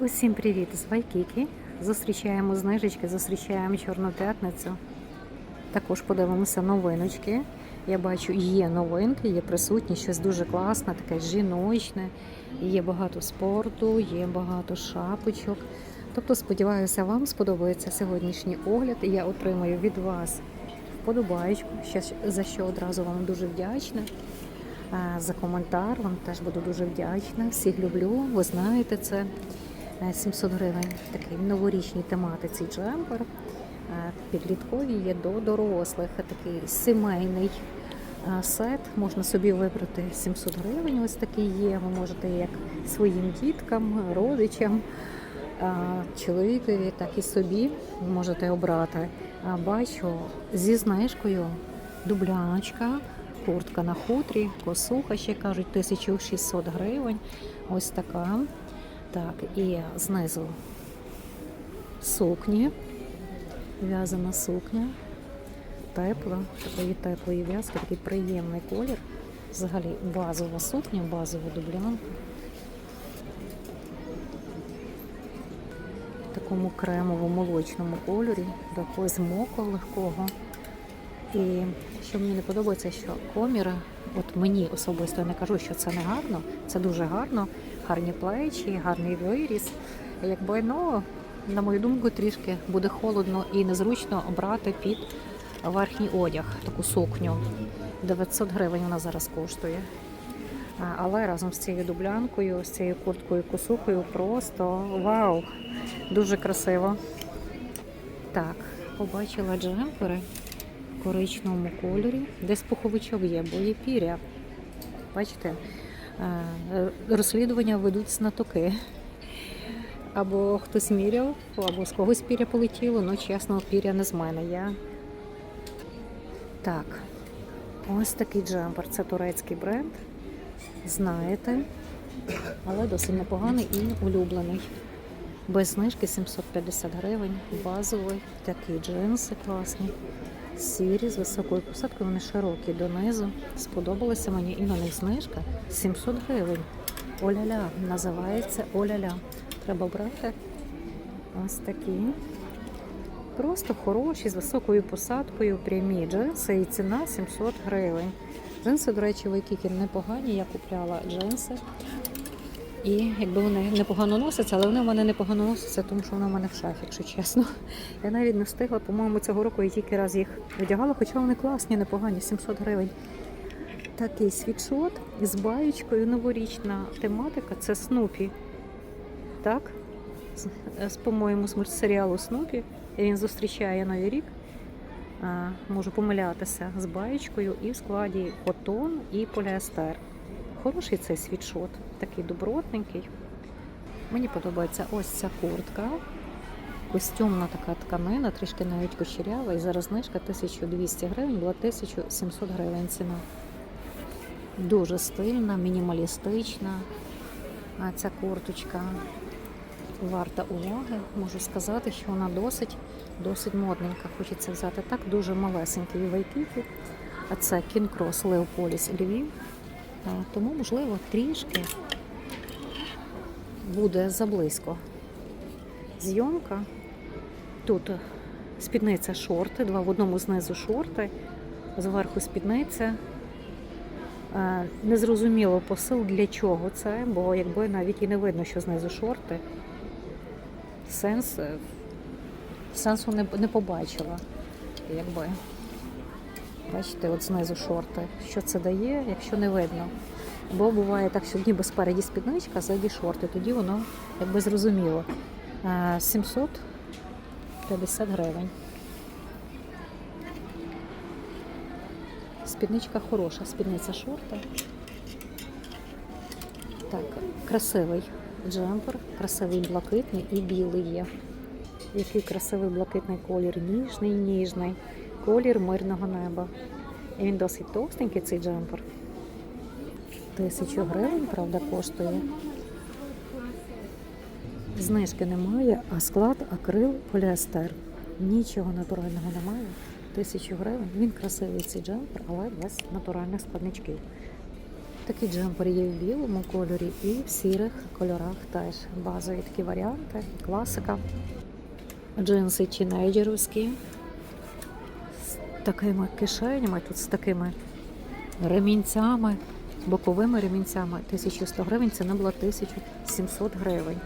Усім привіт з Вайкіки. Зустрічаємо знижечки, зустрічаємо Чорну п'ятницю. Також подивимося новиночки. Я бачу, є новинки, є присутні, щось дуже класне, таке жіночне. Є багато спорту, є багато шапочок. Тобто, сподіваюся, вам сподобається сьогоднішній огляд. Я отримаю від вас вподобаєчку, за що одразу вам дуже вдячна. За коментар вам теж буду дуже вдячна. Всіх люблю, ви знаєте це. Е, 700 гривень такий новорічній тематиці джемпер. Е, Підліткові є до дорослих. Такий сімейний е, сет. Можна собі вибрати 700 гривень. Ось такий є. Ви можете як своїм діткам, родичам, е, чоловікові, так і собі можете обрати. Бачу зі знижкою дубляночка, куртка на хутрі, косуха ще кажуть 1600 гривень. Ось така. Так, і знизу сукні, в'язана сукня, тепла, такої теплої в'язки, такий приємний колір. Взагалі базова сукня, базова дублянка. В такому кремово-молочному кольорі, такого з моко легкого. І що мені не подобається, що коміра, от мені особисто я не кажу, що це не гарно, це дуже гарно, гарні плечі, гарний виріс. Якби ну, на мою думку, трішки буде холодно і незручно обрати під верхній одяг таку сукню. 900 гривень вона зараз коштує. Але разом з цією дублянкою, з цією курткою косухою просто вау! Дуже красиво. Так, побачила джемпери в коричневому кольорі. Десь пуховичок є, бо є піря. Бачите, розслідування ведуть знатоки. Або хтось міряв, або з когось піря полетіло, ну чесно, піря не з мене. Я... Так, ось такий джемпер. Це турецький бренд. Знаєте, але досить непоганий і улюблений. Без знижки 750 гривень, базовий, такі джинси класні, сірі з високою посадкою, вони широкі донизу. Сподобалося мені і на них знижка 700 гривень. Оля-ля, називається Оля-ля. Треба брати ось такі. Просто хороші, з високою посадкою, прямі джинси і ціна 700 гривень. Джинси, до речі, в Ікікі непогані. Я купляла джинси. І якби вони непогано носяться, але вони в мене непогано носяться, тому що вони в мене в шафі, якщо чесно. Я навіть не встигла, по-моєму, цього року я тільки раз їх одягала, хоча вони класні, непогані, 700 гривень. Такий світшот з баєчкою, новорічна тематика це Снупі. Так? З, з, по-моєму, з мультсеріалу Снупі. Він зустрічає Новий рік. Можу помилятися з баєчкою і в складі котон і поліестер. Хороший цей світшот, такий добротненький. Мені подобається ось ця куртка. Костюмна така тканина, трішки навіть кучерява. І зараз знижка 1200 гривень, була 1700 гривень ціна. Дуже стильна, мінімалістична. А ця курточка варта уваги. Можу сказати, що вона досить, досить модненька. Хочеться взяти так, дуже малесенький вайкіки. А це Кінкрос Леополіс Львів. Тому, можливо, трішки буде заблизько. Зйомка. Тут спідниця шорти, два в одному знизу шорти, зверху спідниця. Е, Незрозуміло посил для чого це, бо якби навіть і не видно, що знизу шорти. Сенс, е, сенсу не, не побачила. Якби. Бачите, от знизу шорти. Що це дає, якщо не видно. Бо буває так, що ніби спереді спідничка, а ззаді шорти. Тоді воно якби зрозуміло. Е, 750 гривень. Спідничка хороша, спідниця шорти. Так, красивий джемпер, красивий блакитний і білий є. Який красивий блакитний колір, ніжний, ніжний, колір мирного неба. І він досить товстенький, цей джемпер. Тисячу гривень, правда, коштує. Знижки немає, а склад акрил поліестер. Нічого натурального немає. Тисячу гривень. Він красивий цей джемпер, але без натуральних складничків. Такий джемпер є в білому кольорі і в сірих кольорах теж. Базові такі варіанти, класика. Джинси тінейджерівські з такими кишенями, тут з такими ремінцями, боковими ремінцями. 1100 гривень, ціна була 1700 гривень.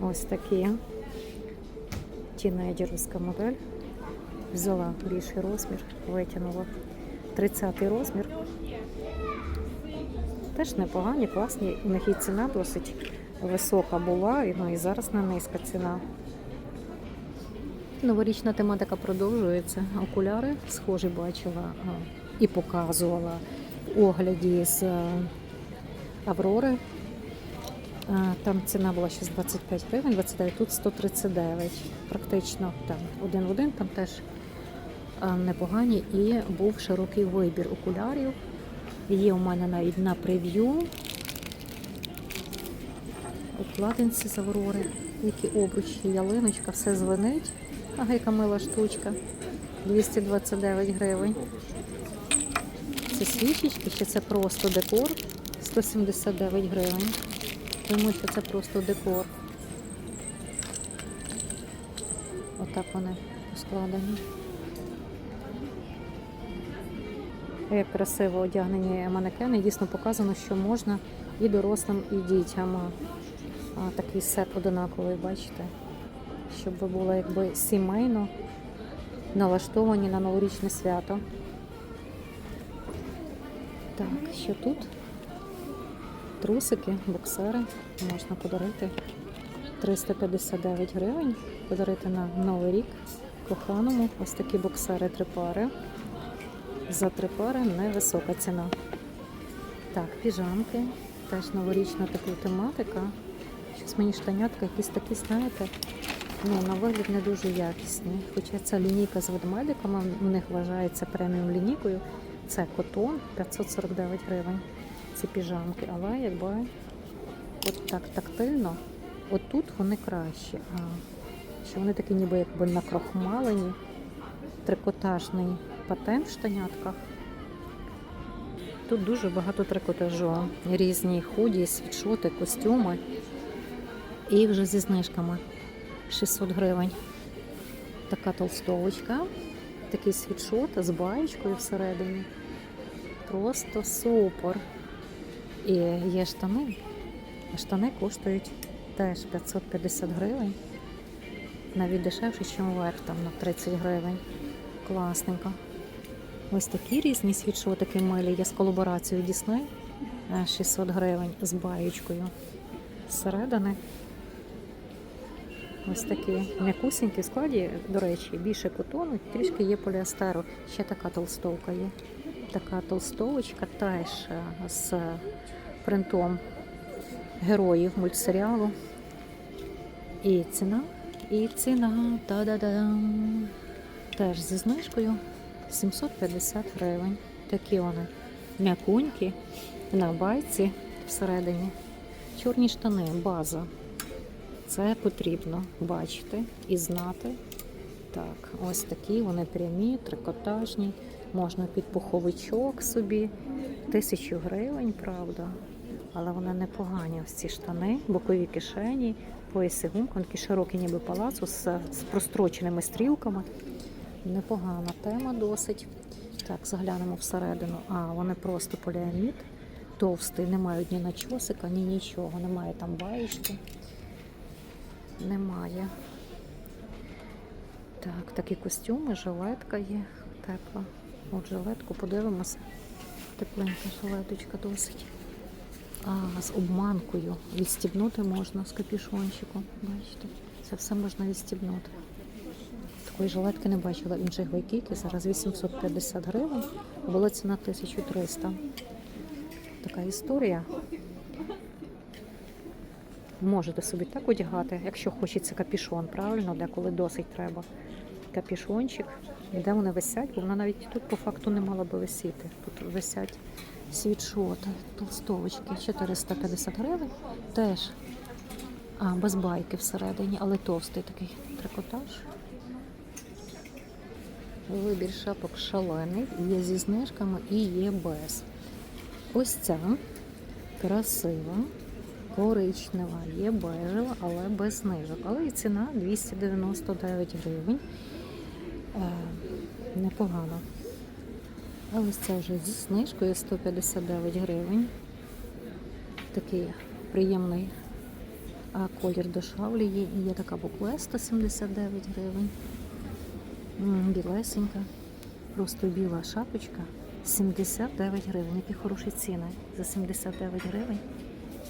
Ось такі тінейджерівська модель. Взяла більший розмір, витягнула 30 розмір. Теж непогані, класні. У них і ціна досить висока була, і, ну і зараз не низька ціна. Новорічна тематика продовжується. Окуляри схожі бачила і показувала в огляді з е, Аврори. Там ціна була ще з 25 гривень, 29, тут 139. Практично там один в один, там теж непогані. І був широкий вибір окулярів. Є у мене навіть на прев'ю. Обкладинці з Аврори, які обручі, ялиночка, все звенить. Ага, яка мила штучка. 229 гривень. Це свічечки, чи це просто декор? 179 гривень. Тому що це просто декор. Отак вони складені. Як красиво одягнені манекени, дійсно показано, що можна і дорослим, і дітям. А, такий сет одинаковий, бачите? Щоб ви були якби сімейно налаштовані на новорічне свято. Так, що тут? Трусики, боксери можна подарити 359 гривень. Подарити на Новий рік коханому. Ось такі боксери три пари. За три пари невисока ціна. Так, піжамки. Теж новорічна така тематика. Щось мені штанятка, якісь такі, знаєте, ну, на вигляд не дуже якісні. Хоча ця лінійка з ведмедиками у них вважається преміум лінійкою. Це котон 549 гривень. Ці піжамки. Але якби от так тактильно, отут вони кращі. А що вони такі ніби якби накрохмалені, трикотажний патент в штанятках. Тут дуже багато трикотажу, різні худі, світшоти, костюми. І вже зі знижками 600 гривень. Така толстовочка, такий світшот з баєчкою всередині. Просто супер. І є штани. Штани коштують теж 550 гривень. Навіть дешевше, ніж верх, там на 30 гривень. Класненько. Ось такі різні світшотики милі. Є з колаборацією Disney. Е, 600 гривень з баєчкою. Зсередини. Ось такі м'якусінькі складі, до речі, більше котону, трішки є поліестеру. Ще така толстовка є. Така толстовочка теж е, з принтом героїв мультсеріалу. І ціна, і ціна та-да-дам. Теж зі знижкою 750 гривень. Такі вони м'якунькі на байці всередині. Чорні штани, база. Це потрібно бачити і знати. Так, ось такі вони прямі, трикотажні. Можна під пуховичок собі. Тисячу гривень, правда. Але вони непогані. Ось ці штани, бокові кишені, пояси гумка, такі широкі, ніби палацу з, з простроченими стрілками. Непогана тема досить. Так, заглянемо всередину. А, вони просто поліамід. Товстий, не мають ні начосика, ні нічого. Немає там баєчки. Немає. Так, такі костюми, жилетка є тепла. От жилетку подивимося. Тепленька жилеточка досить. А, з обманкою. Відстібнути можна з капюшончиком. Бачите, це все можна відстібнути. Такої жилетки не бачила інших вайкіки. Зараз 850 гривень, була ціна 1300. Така історія. Можете собі так одягати, якщо хочеться капішон, правильно, деколи досить треба. Капішончик, де вони висять, бо вона навіть тут по факту не мала би висіти. Тут висять світшоти, толстовочки, 450 гривень. Теж а, без байки всередині, але товстий такий трикотаж. Вибір шапок шалений, є зі знижками і є без. Ось ця красива, коричнева, є бежева, але без знижок. Але і ціна 299 гривень. Е, непогано. А ось це вже зі знижкою 159 гривень. Такий приємний а, колір до шавлі є. Є така букле 179 гривень. Білесенька. Просто біла шапочка. 79 гривень. Які хороші ціни. За 79 гривень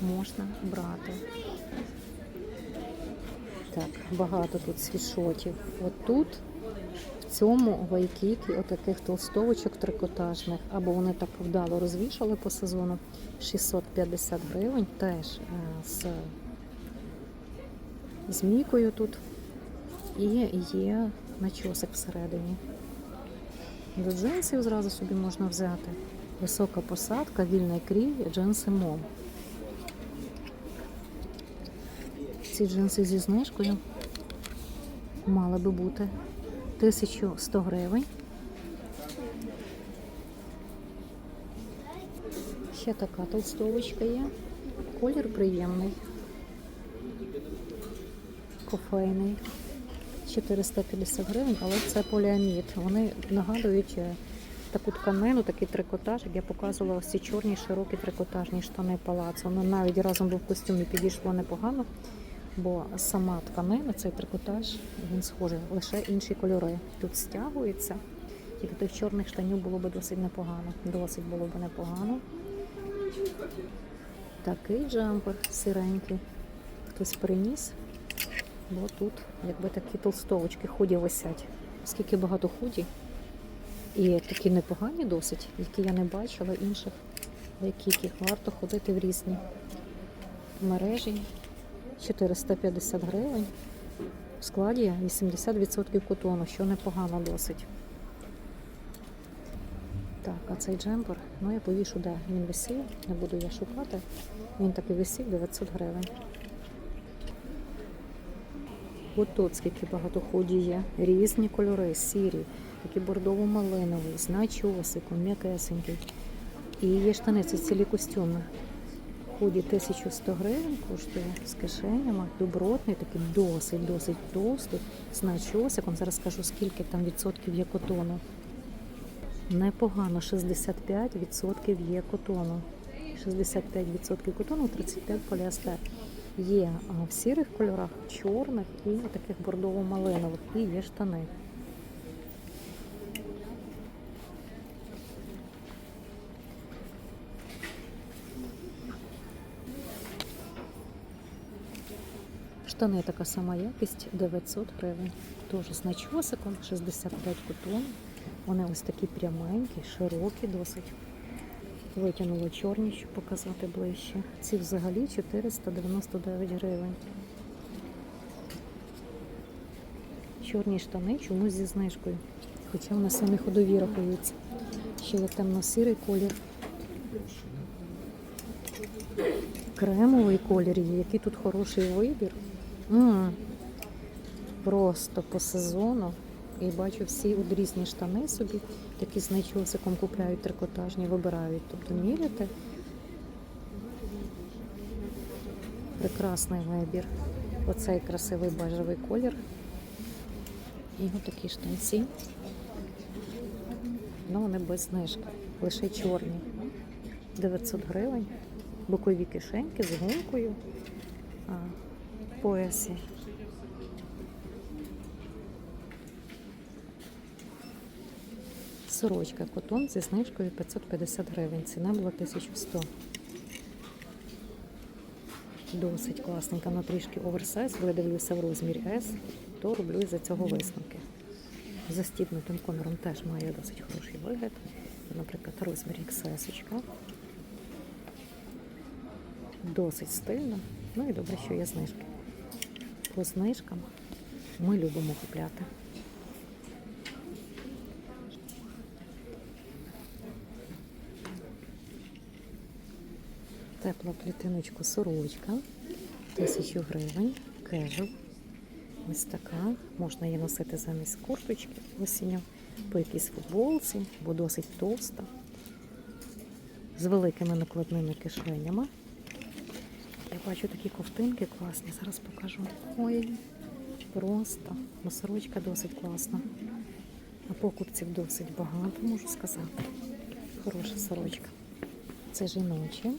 можна брати. Так, багато тут свішотів. От тут, в цьому вайкікі, отаких толстовочок трикотажних, або вони так вдало розвішали по сезону 650 гривень, теж е, з змійкою тут. І є начосик всередині. До джинсів зразу собі можна взяти. Висока посадка, вільний крій, джинси мом. Ці джинси зі знижкою мали би бути 1100 гривень. Ще така толстовочка є. Колір приємний. Кофейний. 450 гривень, але це поліамід. Вони нагадують е, таку тканину, такий трикотаж, як я показувала ось ці чорні широкі трикотажні штани палацу. Воно навіть разом би в костюмі підійшло непогано, бо сама тканина, цей трикотаж, він схожий, лише інші кольори. Тут стягується. Тільки тих чорних штанів було б досить непогано. Досить було б непогано. Такий джемпер сиренький. Хтось приніс. Бо тут якби такі толстовочки худі висять. Скільки багато худі. І такі непогані досить, які я не бачила інших, яких варто ходити в різні мережі. 450 гривень. В складі 80% котону, що непогано досить. Так, а цей джемпер, ну я повішу, де він висів, не буду я шукати. Він таки висів 900 гривень. От скільки багато ході є. Різні кольори, сірі, такі бордово-малиновий, з м'якесенький. І є штани, це цілі костюми. Ході 1100 гривень коштує з кишенями, добротний, такий досить, досить товстий, з начосиком. Зараз скажу, скільки там відсотків є котону. Непогано, 65% є котону. 65% котону, 35 поліестер. Є в сірих кольорах, чорних і таких бордово-малинових. І є штани. Штани така сама якість 900 гривень. Теж з начосиком 65 котон. Вони ось такі пряменькі, широкі досить. Витягнула чорні, щоб показати ближче. Ці взагалі 499 гривень. Чорні штани чомусь зі знижкою. Хоча вони самі ходові рахуються. Ще є темно-сірий колір. Кремовий колір який тут хороший вибір. М, Просто по сезону. І бачу, всі от різні штани собі, такі з начосиком купляють трикотажні, вибирають. Тобто міряти. Прекрасний вибір. Оцей красивий бежевий колір. І ось такі штанці. Ну, вони без знижки. Лише чорні. 900 гривень. Бокові кишеньки з гумкою. Поясі. Сорочка котон зі знижкою 550 гривень. Ціна була 1100. Досить класненька, але трішки оверсайз. Видивлюся в розмірі S, то роблю із-за цього висновки. Застібнутим коміром теж має досить хороший вигляд. Наприклад, розмір XS. Досить стильно. Ну і добре, що є знижки. По знижкам ми любимо купляти. Тепла клітиночку сорочка, 1000 гривень, кежел. Ось така. Можна її носити замість курточки осінню, по якійсь футболці, бо досить товста. з великими накладними кишенями. Бачу такі ковтинки класні, зараз покажу. Ой, просто. Ну, сорочка досить класна. А покупців досить багато, можу сказати. Хороша сорочка. Це жіночі.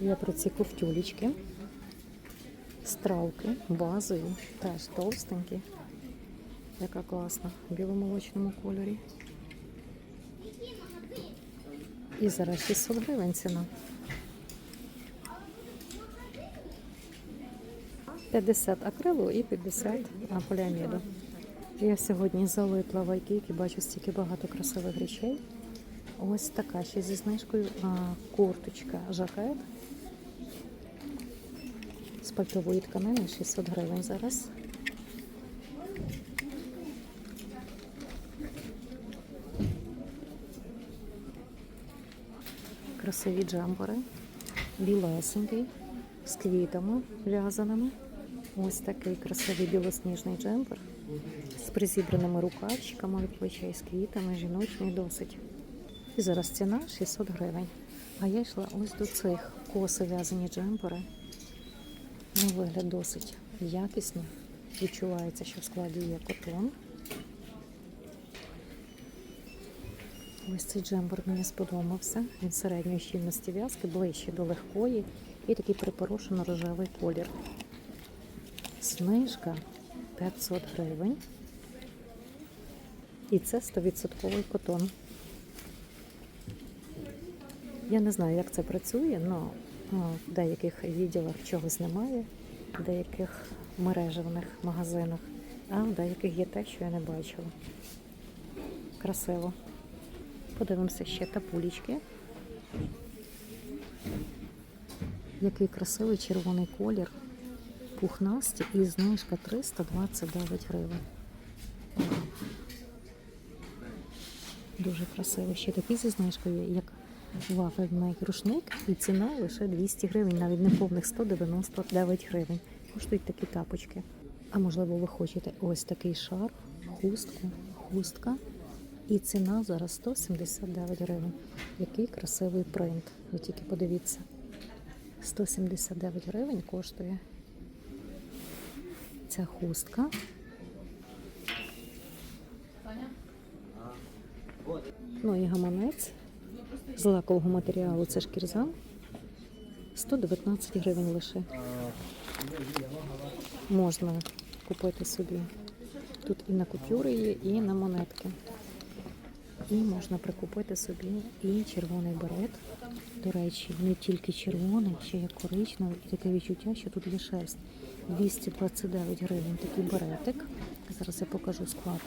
Я про ці ковтюлечки. Стравки базові, теж товстенькі. Яка класна в біломолочному кольорі. І зараз 600 гривень ціна. 50 акрилу і 50 поліаміду. Я сьогодні залипла в Айкіки, бачу стільки багато красивих речей. Ось така ще зі знижкою курточка, жакет. З пальтової тканини 600 гривень зараз. Красиві джамбори, білесенький, з квітами в'язаними. Ось такий красивий білосніжний джемпер з призібраними рукавчиками від плечей, з квітами, жіночний досить. І зараз ціна 600 гривень. А я йшла ось до цих коси в'язані джемпери. На вигляд досить якісні. Відчувається, що в складі є котон. Ось цей джемпер мені сподобався. Він середньої щільності в'язки, ближче до легкої і такий припорошено рожевий колір. Знижка 500 гривень. І це 100% котон. Я не знаю, як це працює, але в деяких відділах чогось немає, в деяких мережевних магазинах, а в деяких є те, що я не бачила. Красиво. Подивимося ще тапулічки. Який красивий червоний колір. Пухнасті і знижка 329 гривень. Дуже красиво. Ще такі зі знижкою, як вафельний рушник, і ціна лише 200 гривень, навіть не повних 199 гривень. Коштують такі тапочки. А можливо, ви хочете ось такий шар, хустку, хустка. І ціна зараз 179 гривень. Який красивий принт. Ви тільки подивіться. 179 гривень коштує ця хустка. Ну і гаманець з лакового матеріалу це шкірза. 119 гривень лише. Можна купити собі. Тут і на купюри є, і на монетки. І можна прикупити собі і червоний берет. До речі, не тільки червоний, ще є коричневий, і таке відчуття, що тут є шерсть. 229 гривень такий беретик. Зараз я покажу склад.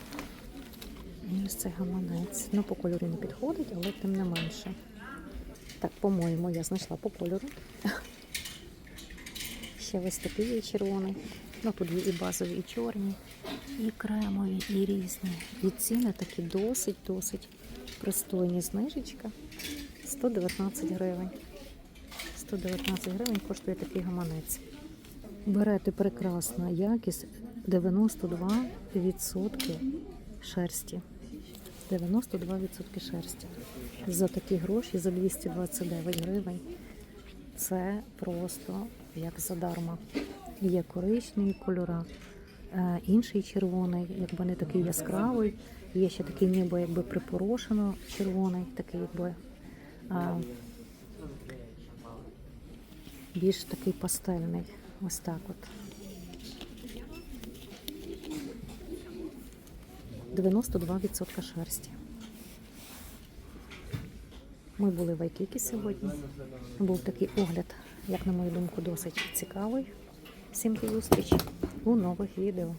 Ось це гаманець. Ну, по кольору не підходить, але тим не менше. Так, по-моєму, я знайшла по кольору. Ще ось такий є червоний. Ну, тут є і базові, і чорні, і кремові, і різні. І ціни такі досить-досить пристойні. Знижечка 119 гривень. 119 гривень коштує такий гаманець. Берете прекрасна якість 92% шерсті. 92% шерсті. За такі гроші, за 229 гривень. Це просто як задарма. Є коричневі кольора, е, інший червоний, якби не такий яскравий. Є ще такий ніби якби припорошено червоний, такий якби а, більш такий пастельний. Ось так от. 92% шерсті. Ми були в Айкікі сьогодні. Був такий огляд, як на мою думку, досить цікавий. Всім до зустрічі у нових відео.